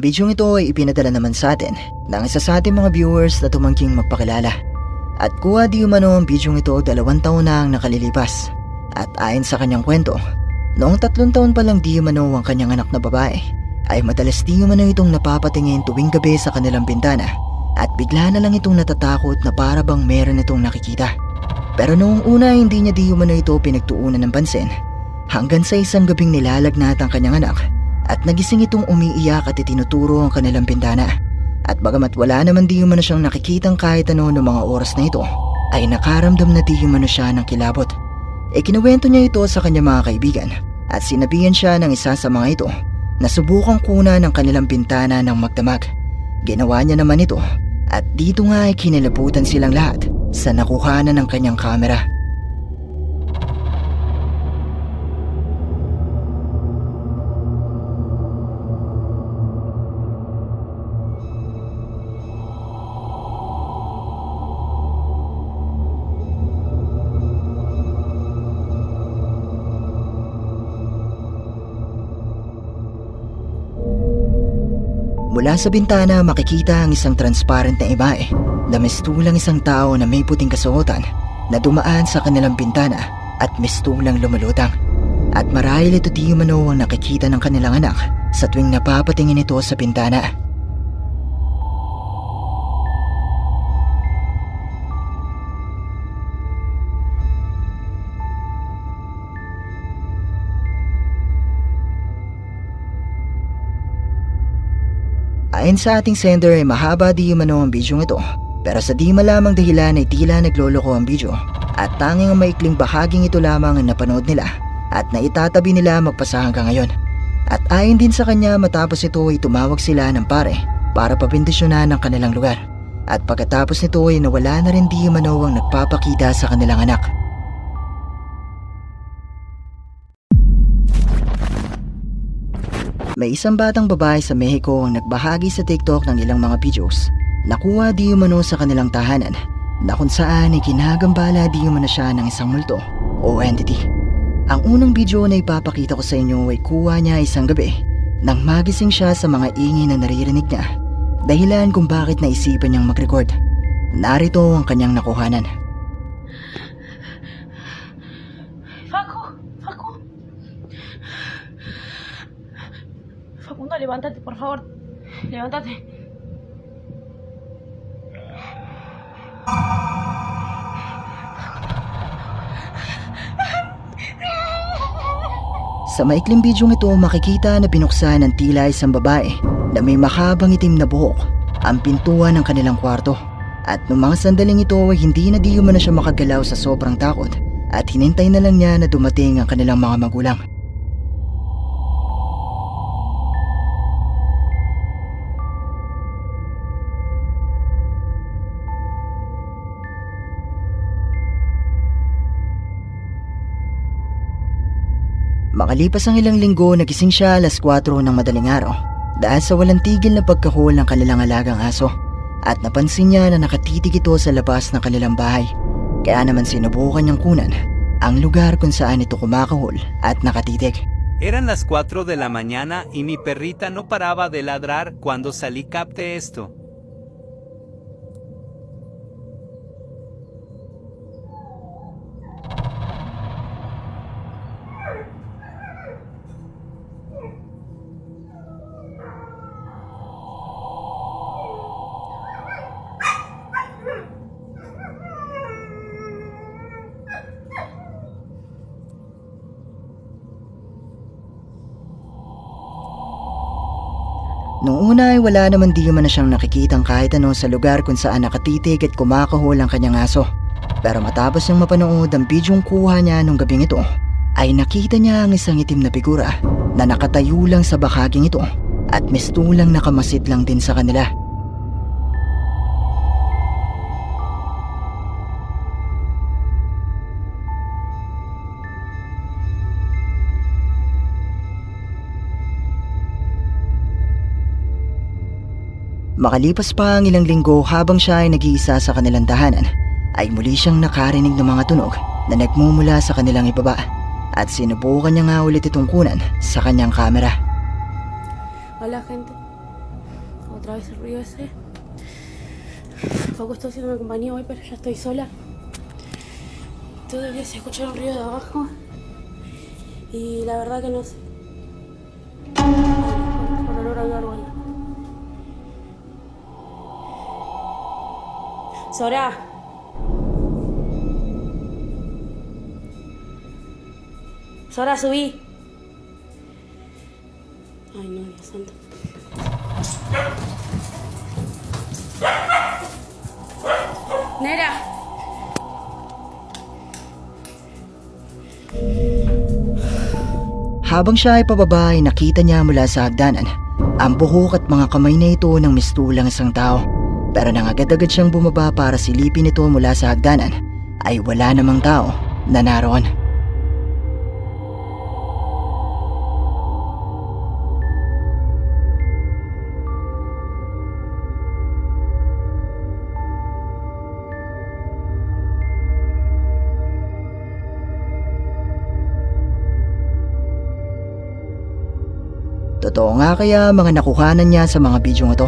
Ang bidyong ito ay ipinadala naman sa atin ng isa sa ating mga viewers na tumangking magpakilala. At kuha di umano ang bidyong ito dalawang taon na ang nakalilipas. At ayon sa kanyang kwento, noong tatlong taon pa lang di umano ang kanyang anak na babae, ay madalas di umano itong napapatingin tuwing gabi sa kanilang bintana at bigla na lang itong natatakot na para bang meron itong nakikita. Pero noong una hindi niya di umano ito pinagtuunan ng pansin hanggang sa isang gabing nilalagnat ang kanyang anak at nagising itong umiiyak at itinuturo ang kanilang bintana. At bagamat wala naman di umano siyang nakikitang kahit ano noong mga oras na ito, ay nakaramdam na di umano siya ng kilabot. Ikinuwento niya ito sa kanyang mga kaibigan at sinabihan siya ng isa sa mga ito na subukang kuna ng kanilang bintana ng magdamag. Ginawa niya naman ito at dito nga ay kinilabutan silang lahat sa nakuhanan ng kanyang kamera. Sa bintana makikita ang isang transparent na ibae na mistulang isang tao na may puting kasuotan na dumaan sa kanilang bintana at mistulang lumulutang. At marahil ito di umano ang nakikita ng kanilang anak sa tuwing napapatingin ito sa bintana. Ayon sa ating sender ay mahaba di umano ang bidyong ito pero sa di malamang dahilan ay tila nagloloko ang video at tanging ang maikling bahaging ito lamang ang napanood nila at naitatabi nila magpasa hanggang ngayon. At ayon din sa kanya matapos ito ay tumawag sila ng pare para papindisyonan ang kanilang lugar. At pagkatapos nito ay nawala na rin di umano ang nagpapakita sa kanilang anak. May isang batang babae sa Mexico ang nagbahagi sa TikTok ng ilang mga videos. Nakuha di umano sa kanilang tahanan na kung saan ay kinagambala di umano siya ng isang multo o entity. Ang unang video na ipapakita ko sa inyo ay kuha niya isang gabi nang magising siya sa mga ingay na naririnig niya dahilan kung bakit naisipan niyang mag-record. Narito ang kanyang nakuhanan. Facundo, levántate, por favor. Levántate. Sa maikling bidyong ito makikita na binuksan ng tila isang babae na may mahabang itim na buhok ang pintuan ng kanilang kwarto. At nung mga sandaling ito ay hindi na di umano siya makagalaw sa sobrang takot at hinintay na lang niya na dumating ang kanilang mga magulang. Makalipas ang ilang linggo, nagising siya alas 4 ng madaling araw dahil sa walang tigil na pagkahol ng kanilang alagang aso at napansin niya na nakatitig ito sa labas ng kanilang bahay. Kaya naman sinubukan niyang kunan ang lugar kung saan ito kumakahol at nakatitig. Eran las 4 de la mañana y mi perrita no paraba de ladrar cuando salí capté esto. Wala naman di man na siyang nakikitang kahit ano sa lugar kung saan nakatitig at kumakahol ang kanyang aso. Pero matapos niyang mapanood ang bidyong kuha niya nung gabing ito, ay nakita niya ang isang itim na figura na nakatayo lang sa bahaging ito at mistulang nakamasid lang din sa kanila. Makalipas pa ang ilang linggo habang siya ay nag-iisa sa kanilang tahanan, ay muli siyang nakarinig ng mga tunog na nagmumula sa kanilang ibaba at sinubukan niya nga ulit itong kunan sa kanyang kamera. Hola, gente. ese ruido ese. Paco está haciendo compañía hoy, pero ya estoy sola. Todo el día se escucha un ruido de abajo. Y la verdad que no sé. Por, olor a algo Sora. Sora, subí. Ay, no, Dios santo. Nera. Habang siya ay pababa ay nakita niya mula sa hagdanan ang buhok at mga kamay na ito ng mistulang isang tao. Pero nang agad-agad siyang bumaba para silipin ito mula sa hagdanan ay wala namang tao na naroon. Totoo nga kaya mga nakuhanan niya sa mga bidyong ito?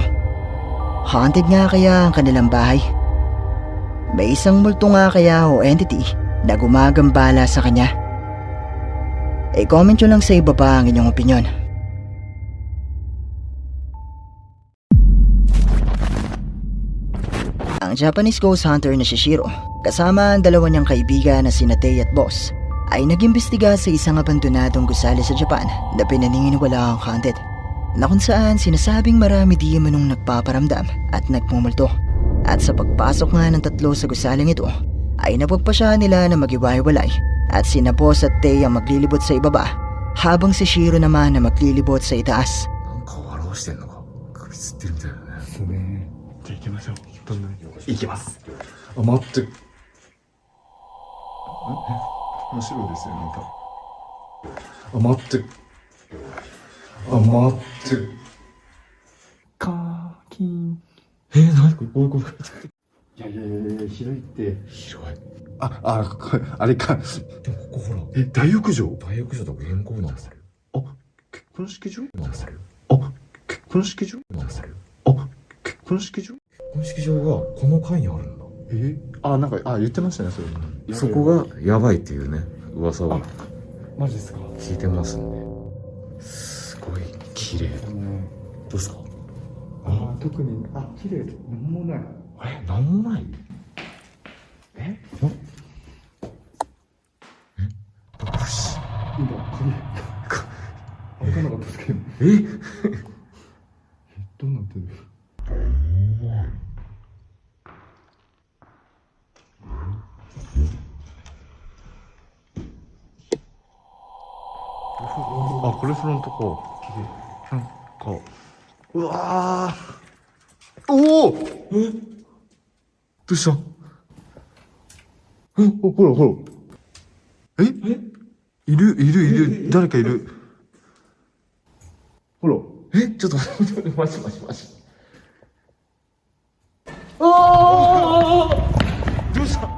Haunted nga kaya ang kanilang bahay? May isang multo nga kaya o entity na gumagambala sa kanya? I-comment nyo lang sa ibaba ang inyong opinion. Ang Japanese ghost hunter na si Shiro, kasama ang dalawa niyang kaibigan na si Natei at Boss, ay nag-imbestiga sa isang abandonadong gusali sa Japan na pinaniniwala ang haunted na kung saan sinasabing marami di manong nagpaparamdam at nagmumulto. At sa pagpasok nga ng tatlo sa gusaling ito, ay napagpasya nila na magiwahiwalay at sina Boss at Tay ang maglilibot sa ibaba habang si Shiro naman na maglilibot sa itaas. なんかを表してんのか首つって あ待って。え真っ白ですよ、なんか。あ待ってあ待ってカーキン。えー、何これこういうこと？いやいやいやいや、広いって。広い。あ、あ、あれか。でもここほらえ、大浴場？大浴場とか変更なんするあ、結婚式場？なんするあ、結婚式場？なんするあ、結婚式場？結婚式場がこの階にあるんだ。え？あ、なんか、あ、言ってましたね、それ。そこがやばいっていうね噂をマジですか？聞いてますんで綺麗。どね。うですか？あ、特に、あ、綺麗。で、なんもない。えなんもない？え？え？よし今、鍵、開かなかったですけど。え？え、どうなってる？あ、これフロントか。なんか、うわーおおえどうしたえ、おほらほら。えいるいるいる。誰かいる。ほら。えちょっと待って待って待って待って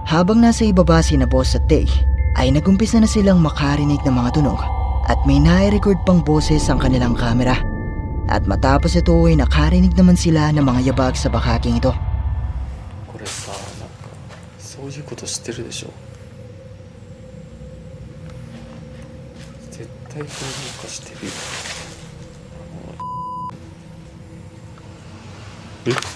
Habang nasa ibaba si na Boss at Tay, ay nagumpisa na silang makarinig ng mga tunog at may nai-record pang boses ang kanilang kamera. At matapos ito ay nakarinig naman sila ng mga yabag sa bakaking ito. これさなんかそういうこと知ってるでしょ絶対こういうかしてるよえ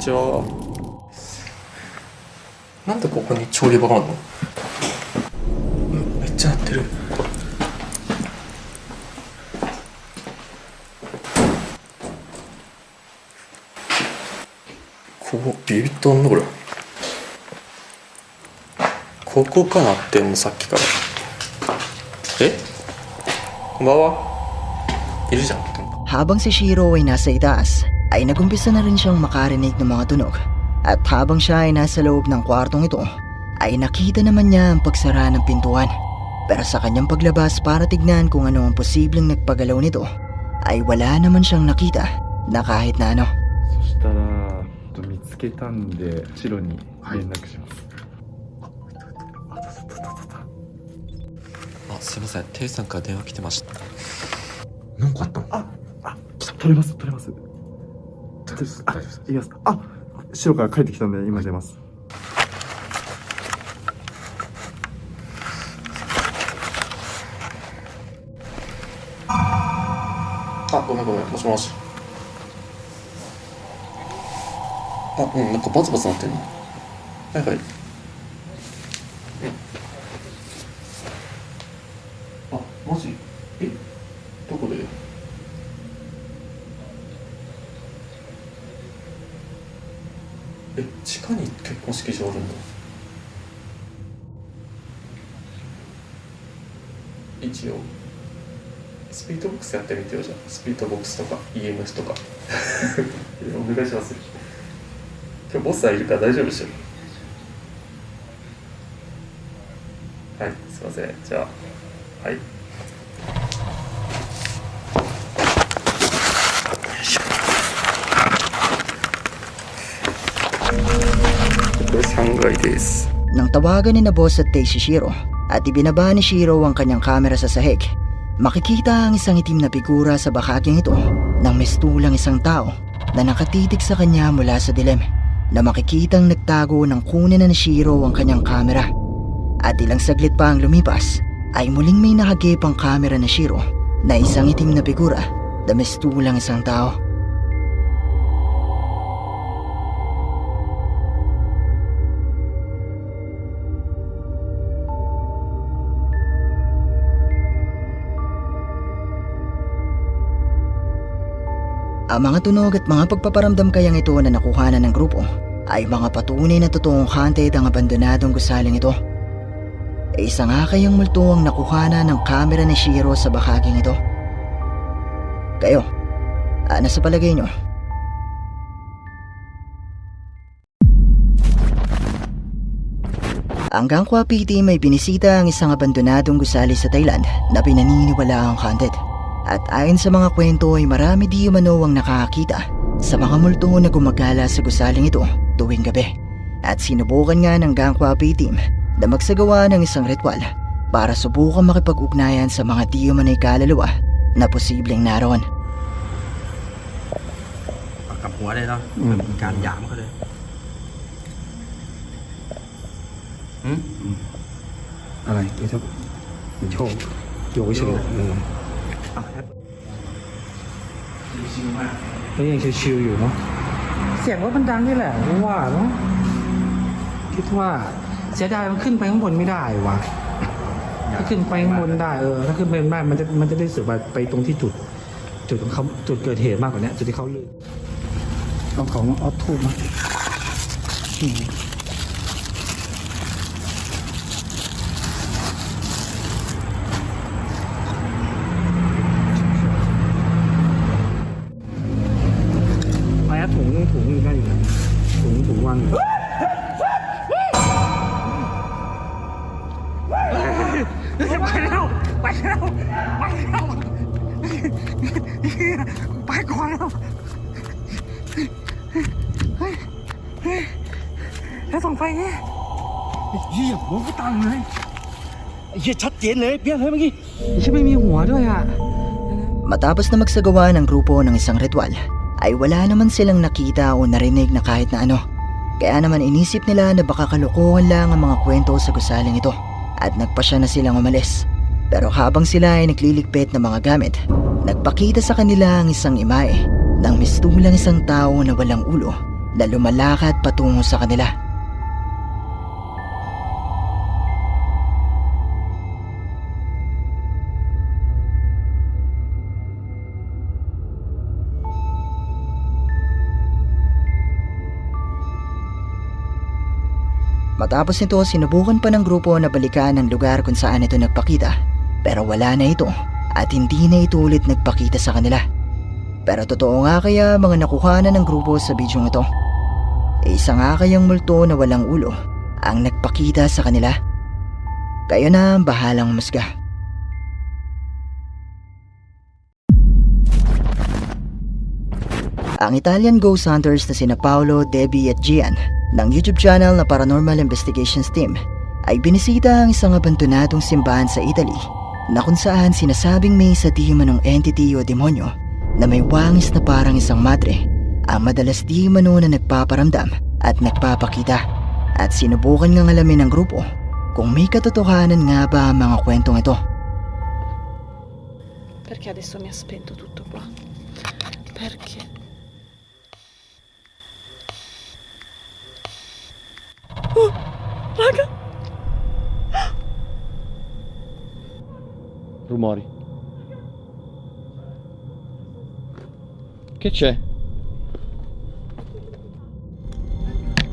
ちは。なんでここに調理場があるの？うんめっちゃやってる。ここビビっとんのこれ。ここかなってんのさっきから。え？こんばんはいるじゃん。Habang si Shiro ay nasa itaas, ay nagumpisa na rin siyang makarinig ng mga tunog. At habang siya ay nasa loob ng kwartong ito, ay nakita naman niya ang pagsara ng pintuan. Pero sa kanyang paglabas para tignan kung ano ang posibleng nagpagalaw nito, ay wala naman siyang nakita na kahit na ano. そしたらちょっと見つけたんで白に連絡します、ああたたたたたあすいませんテイさんから電話来てましたなんかあったのああちょっと取れます取れます大丈夫 です。あ大丈夫です。いきますあ白から帰ってきたんで今出ます。あごめんごめんもしもし。あうんなんかバツバツなってんの。はいはいスピードボックスやってみてよじゃあスピードボックスとか EMS とかお願いします今日ボスさんいるから大丈夫でしょはいすいませんじゃあはいこれ3階です。 Nang tawagan ni na boss at Tay si Shiro at ibinaba ni Shiro ang kanyang kamera sa sahig, makikita ang isang itim na figura sa bahaging ito ng mistulang isang tao na nakatitig sa kanya mula sa dilim na makikitang nagtago ng kunin na Shiro ang kanyang kamera. At ilang saglit pa ang lumipas ay muling may nakagip ang kamera na Shiro na isang itim na figura na mistulang isang tao. Ang mga tunog at mga pagpaparamdam kayang ito na nakuhanan ng grupo ay mga patunay na totoong haunted ang abandonadong gusaling ito. E isa nga kayang multo ang nakuhanan ng kamera ni Shiro sa bahaging ito. Kayo, ano sa palagay nyo? Ang Gangkwa PT may binisita ang isang abandonadong gusali sa Thailand na pinaniniwala ang haunted. At ayon sa mga kwento ay marami di umano ang nakakakita sa mga multo na gumagala sa gusaling ito tuwing gabi. At sinubukan nga ng Gangkwa P team na magsagawa ng isang ritual para subukan makipag-ugnayan sa mga di umanay kaluluwa na posibleng naroon. เอากลับหัวเลยเนาะเป็นการหยามเขาเลยอืม อะไรเดี๋ยวจะ โชว์โยกเฉยๆเออ ก็ยังชิวๆอยู่เนาะเสียงรถมันดังนี่แหละผมว่าเนาะคิดว่าเสียดายมันขึ้นไปข้างบนไม่ได้ว่ะถ้าขึ้นไปข้างบนได้เออถ้าขึ้นไปข้างบนได้มันจะมันจะได้รู้สึกว่าไปตรงที่จุด จุดของเขาจุดเกิดเหตุมากกว่านี้จุดที่เขาลืมเอาของเอาทูบมา เหี้ยชัดเจนเลยเปี้ยเลยเมื่อกี้ใช่ไม่มีหัวด้วยอ่ะ Matapos na magsagawa ng grupo ng isang ritual, ay wala naman silang nakita o narinig na kahit na ano. Kaya naman inisip nila na baka kalokohan lang ang mga kwento sa gusaling ito at nagpasya na silang umalis. Pero habang sila ay nagliligpit ng mga gamit, nagpakita sa kanila ang isang imae ng mistulang isang tao na walang ulo na lumalakad patungo sa kanila. Matapos nito, sinubukan pa ng grupo na balikan ang lugar kung saan ito nagpakita. Pero wala na ito at hindi na ito ulit nagpakita sa kanila. Pero totoo nga kaya mga nakuha na ng grupo sa bidyong ito. Isa nga kayang multo na walang ulo ang nagpakita sa kanila. Kayo na ang bahalang musga. Ang Italian ghost hunters na sina Paolo, Debbie at Gian ng YouTube channel na Paranormal Investigations Team ay binisita ang isang abandonadong simbahan sa Italy na kung saan sinasabing may isa di manong entity o demonyo na may wangis na parang isang madre ang madalas di mano na nagpaparamdam at nagpapakita at sinubukan ngang alamin ng grupo kung may katotohanan nga ba ang mga kwentong ito. Perché adesso mi ha spento tutto qua? Perché? Raga! Rumori. Che c'è?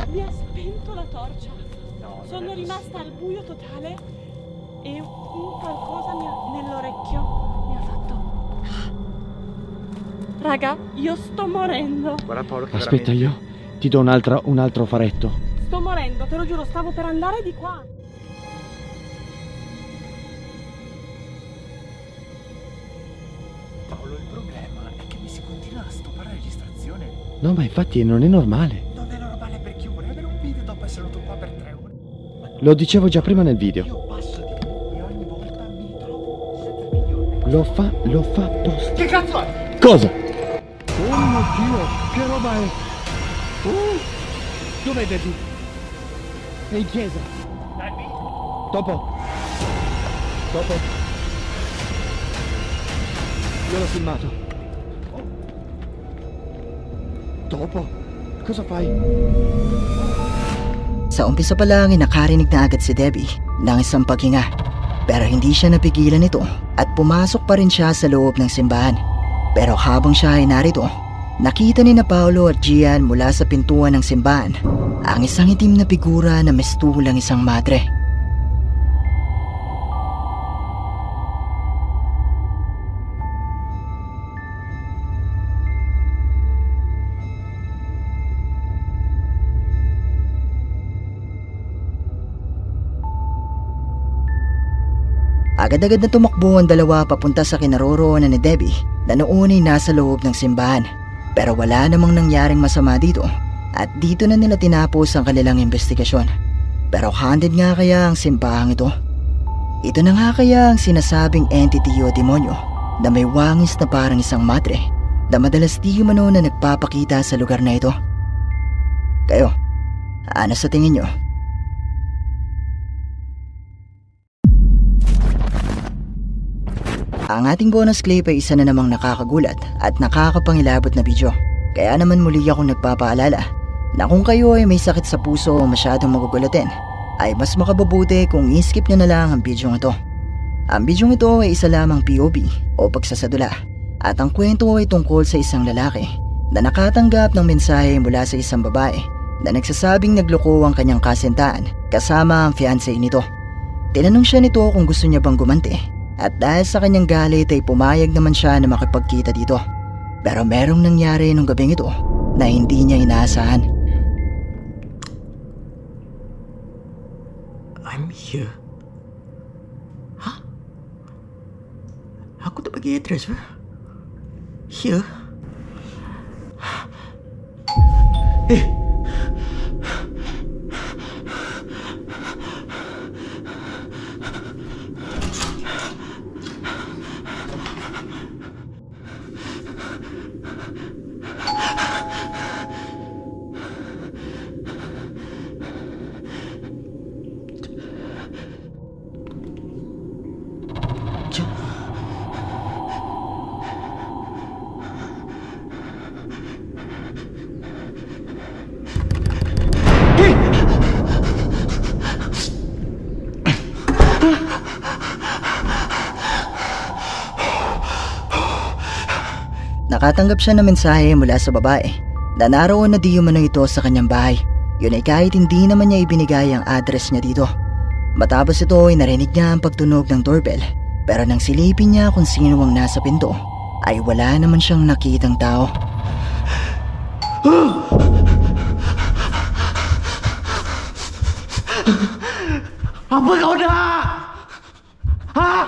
Mi ha spento la torcia. Sono rimasta al buio totale e un qualcosa mi ha- nell'orecchio mi ha fatto. Raga, io sto morendo. Guarda Paolo che Aspetta, io ti do un'altra, un altro faretto. Sto morendo, te lo giuro, stavo per andare di qua. Paolo, il problema è che mi si continua a stupare la registrazione. No, ma infatti non è normale. Non è normale per chi vuole avere un video dopo essere venuto qua per tre ore. Lo dicevo già prima nel video. Io passo di qui e ogni volta mi trovo senza video. Lo fa, lo fa apposta. Che cazzo è? Cosa? Oh mio Dio, che roba è? Uh, dov'è Debbie? In chiesa. Dopo. Dopo. Io l'ho filmato. Dopo. Cosa fai? Sa umpisa pa lang ay nakarinig na agad si Debbie ng isang paghinga. Pero hindi siya napigilan nito at pumasok pa rin siya sa loob ng simbahan. Pero habang siya ay narito, nakita ni na Paolo at Gian mula sa pintuan ng simbahan ang isang itim na figura na mestulang isang madre. Agad-agad na tumakbo ang dalawa papunta sa kinaroroonan ni Debbie na noon ay nasa loob ng simbahan. Pero wala namang nangyaring masama dito at dito na nila tinapos ang kanilang investigasyon. Pero haunted nga kaya ang simbahang ito? Ito na nga kaya ang sinasabing entity o demonyo na may wangis na parang isang madre na madalas di umano na nagpapakita sa lugar na ito. Kayo, ano sa tingin nyo? Ang ating bonus clip ay isa na namang nakakagulat at nakakapangilabot na video. Kaya naman muli akong nagpapaalala na kung kayo ay may sakit sa puso o masyadong magugulatin, ay mas makababuti kung i-skip nyo na lang ang video ito. Ang video ito ay isa lamang POV o pagsasadula at ang kwento ay tungkol sa isang lalaki na nakatanggap ng mensahe mula sa isang babae na nagsasabing nagloko ang kanyang kasintahan kasama ang fiancé nito. Tinanong siya nito kung gusto niya bang gumanti at dahil sa kanyang galit ay pumayag naman siya na makipagkita dito. Pero merong nangyari nung gabing ito na hindi niya inaasahan. I'm here. Aku tak bagi address apa? Here? Eh! Nakatanggap siya ng mensahe mula sa babae na naroon na di umano ito sa kanyang bahay. Yun ay kahit hindi naman niya ibinigay ang address niya dito. Matapos ito ay narinig niya ang pagtunog ng doorbell pero nang silipin niya kung sino ang nasa pinto ay wala naman siyang nakitang tao. Apa kau nak? Ha?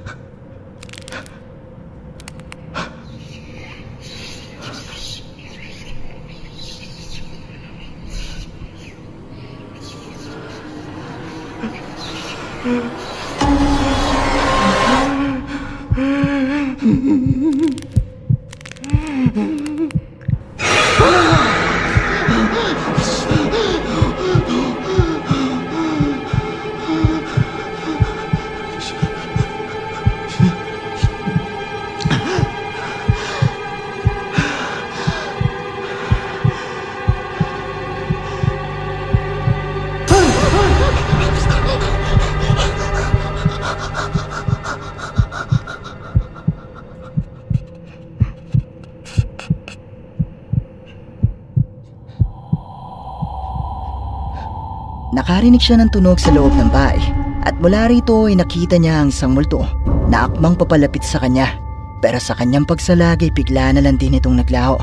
Nakarinig siya ng tunog sa loob ng bahay at mula rito ay nakita niya ang isang multo na akmang papalapit sa kanya. Pero sa kanyang pagsalagay bigla na lang din itong naglaho.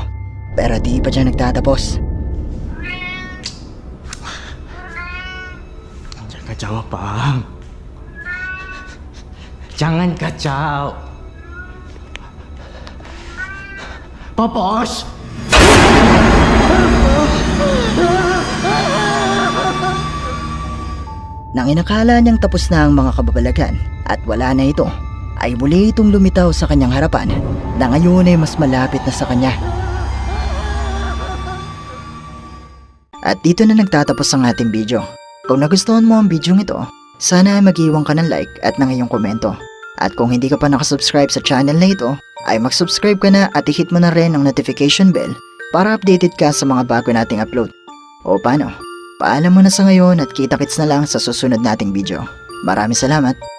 Pero di pa siya nagtatapos. Jangan kacau abang. Jangan kacau. Popos! Nang inakala niyang tapos na ang mga kababalagan at wala na ito, ay muli itong lumitaw sa kanyang harapan na ngayon ay mas malapit na sa kanya. At dito na nagtatapos ang ating video. Kung nagustuhan mo ang video ito, sana ay mag-iwan ka ng like at ng iyong komento. At kung hindi ka pa nakasubscribe sa channel na ito, ay mag-subscribe ka na at i-hit mo na rin ang notification bell para updated ka sa mga bago nating upload. O paano? Paalam mo na sa ngayon at kita-kits na lang sa susunod nating video. Maraming salamat!